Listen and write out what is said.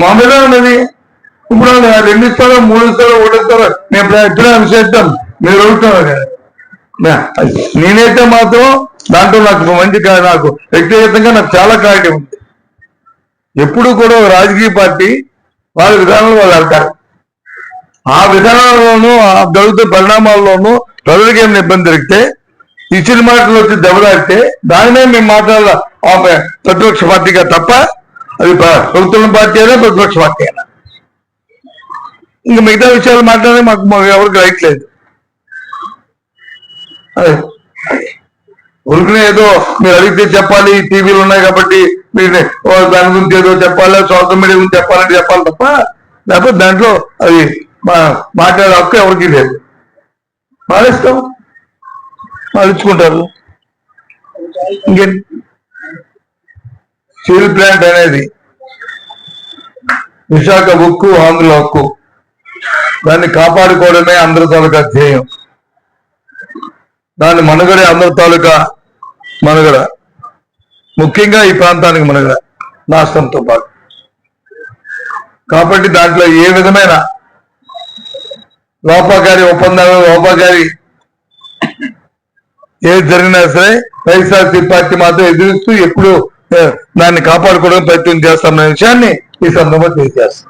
మామూలుగా ఉన్నది. ఇప్పుడు రెండు ఇస్తారో మూడు ఇస్తారో ఒకటి ఇస్తారో మేము ఎప్పుడైనా విషయం మీరు అడుగుతున్నారు కదా. నేనైతే మాత్రం దాంట్లో నాకు మంచి నాకు వ్యక్తిగతంగా నాకు చాలా క్లారిటీ ఉంది. ఎప్పుడు కూడా రాజకీయ పార్టీ వాళ్ళ విధానంలో వాళ్ళు వెళ్తారు ఆ విధానాల్లోనూ ఆ జరుగుతున్న పరిణామాల్లోనూ ప్రజలకు ఏమైనా ఇబ్బంది జరిగితే ఇచ్చిన మాటలు వచ్చి దెబ్బలాడితే దానినే మేము మాట్లాడాలి? ప్రతిపక్ష పార్టీగా తప్ప అది ప్రభుత్వం పార్టీ అయినా ప్రతిపక్ష పార్టీ అయినా ఇంకా మిగతా విషయాలు మాట్లాడే మాకు ఎవరికి రైట్ లేదు. ఉరికినే ఏదో మీరు అడిగితే చెప్పాలి టీవీలు ఉన్నాయి కాబట్టి మీరు దాని గురించి ఏదో చెప్పాలి సోషల్ మీడియా గురించి చెప్పాలని చెప్పాలి తప్ప లేకపోతే దాంట్లో అది మా- మాట్లాడే హక్కు ఎవరికి లేదు. మానేస్తాం మారించుకుంటారు ఇంకేంటి స్టీల్ ప్లాంట్ అనేది విశాఖ ఉక్కు ఆంధ్ర హక్కు దాన్ని కాపాడుకోవడమే అందరి తాలూకా ధ్యేయం. దాని మనుగడే అందరి తాలూకా మనుగడ. ముఖ్యంగా ఈ ప్రాంతానికి మనుగడ నాశనంతో పాటు. కాబట్టి దాంట్లో ఏ విధమైన లోపాకారి ఒప్పందాలు లోపాకారి ఏది జరిగినా సరే వైఎస్ఆర్సీ పార్టీ మాత్రం ఎదురుస్తూ ఎప్పుడు దాన్ని కాపాడుకోవడం ప్రయత్నం చేస్తామనే విషయాన్ని ఈ సందర్భంగా తెలియజేస్తాం